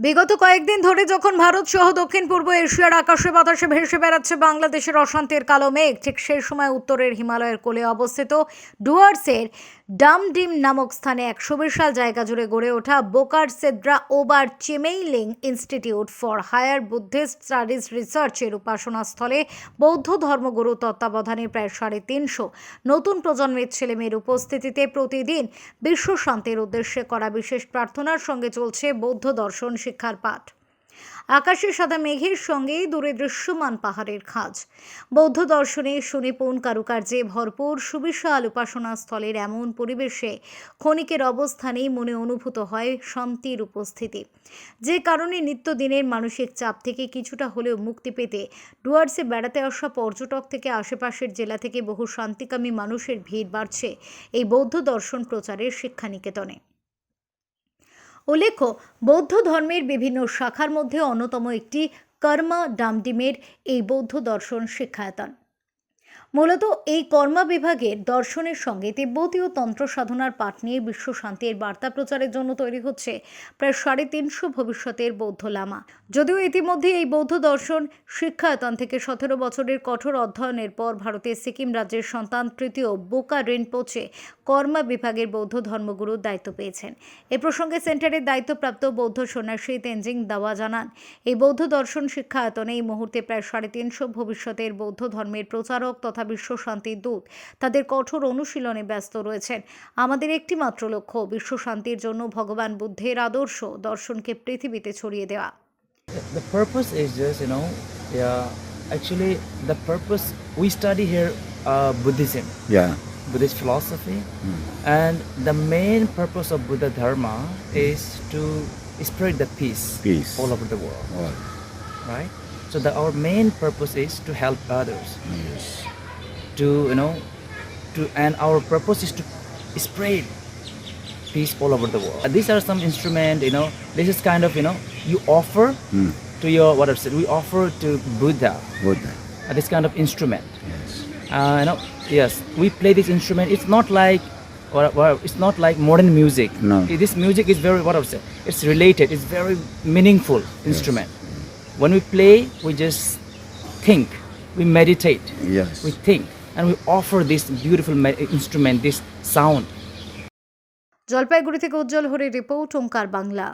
বিগত কয়েকদিন ধরে যখন ভারত সহ দক্ষিণ পূর্ব এশিয়ার আকাশে বাতাসে ভেসে বেড়াচ্ছে বাংলাদেশের অশান্তির কালো মেঘ, ঠিক সেই সময় উত্তরের হিমালয়ের কোলে অবস্থিত ডুয়ার্সের ডামডিম নামক স্থানে এক সুবিশাল জায়গা জুড়ে গড়ে ওঠা বোকার সেদ্রা ওবার চেমেইলিং institute for higher Buddhist studies রিসার্চের উপাসনাস্থলে বৌদ্ধ ধর্মগুরু তত্ত্বাবধানে প্রায় সাড়ে তিনশো নতুন প্রজন্মের ছেলেমেয়ের উপস্থিতিতে প্রতিদিন বিশ্ব শান্তির উদ্দেশ্যে করা বিশেষ প্রার্থনার সঙ্গে চলছে বৌদ্ধ দর্শন শিক্ষার পাঠ। আকাশে সাদা মেঘের সঙ্গে দূরে দৃশ্যমান পাহাড়ের খাঁজ। বৌদ্ধ দর্শনে সুনিপুণ কারুকার্যে ভরপুর সুবিশাল উপাসনা স্থলের এমন পরিবেশে ক্ষণিকের অবস্থানেই মনে অনুভূত হয় শান্তির উপস্থিতি। যে কারণে নিত্যদিনের মানসিক চাপ থেকে কিছুটা হলেও মুক্তি পেতে ডুয়ার্সে বেড়াতে আসা পর্যটক থেকে আশেপাশের জেলা থেকে বহু শান্তিকামী মানুষের ভিড় বাড়ছে। এই বৌদ্ধ দর্শন প্রচারের শিক্ষানিকেতনে। উল্লেখ্য বৌদ্ধ ধর্মের বিভিন্ন শাখার মধ্যে অন্যতম একটি কর্মা ডামডিমের এই বৌদ্ধ দর্শন শিক্ষায়তন। মূলত এই কর্মা বিভাগের দর্শনের সঙ্গে তিব্বতীয় তন্ত্র সাধনার পাঠ নিয়ে বিশ্ব শান্তির বার্তা প্রচারের জন্য তৈরি হচ্ছে প্রায় সাড়ে তিনশো ভবিষ্যতের বৌদ্ধ লামা। যদিও ইতিমধ্যে এই বৌদ্ধ দর্শন শিক্ষায়তন থেকে সতেরো বছরের কঠোর অধ্যয়নের পর ভারতের সিকিম রাজ্যের সন্তান তৃতীয় বোকা রিনপোচে কর্মা বিভাগের বৌদ্ধ ধর্মগুরুর দায়িত্ব পেয়েছেন। এ প্রসঙ্গে সেন্টারের দায়িত্বপ্রাপ্ত বৌদ্ধ সন্ন্যাসী তেনজিং দাওয়া জানান, এই বৌদ্ধ দর্শন শিক্ষায়তনে এই মুহূর্তে প্রায় সাড়ে তিনশো ভবিষ্যতের বৌদ্ধ ধর্মের প্রচারক তথা বিশ্ব শান্তির দূত তাদের কঠোর অনুশীলনে ব্যস্ত রয়েছেন আমাদের একটি মাত্র লক্ষ্য বিশ্ব শান্তির জন্য ভগবান বুদ্ধের আদর্শ দর্শনকে পৃথিবীতে ছড়িয়ে দেওয়া The purpose is just, you know, yeah, actually, the purpose we study here uh, Buddhism, Yeah. Buddhist philosophy, Hmm. and the main purpose of Buddha Dharma is to spread the peace, Peace. all over the world, All. right? So, the, our main purpose is to help others, Yes. To, you know, to, and our purpose is to spread peace all over the world. These are some instrument, you know, this is kind of, you know, you offer Hmm. to your what I've said. We offer to Buddha Buddha. uh, this kind of instrument. Yes. Uh, you know, yes, we play this instrument. It's not like or, or it's not like modern music. No. This music is very what I've said. It's related. It's very meaningful instrument. Yes. When we play, we just think. We meditate. Yes. We think, and we offer this beautiful instrument, this sound. Jalpaiguri থেকে উজ্জ্বল হরির report ওঙ্কার বাংলা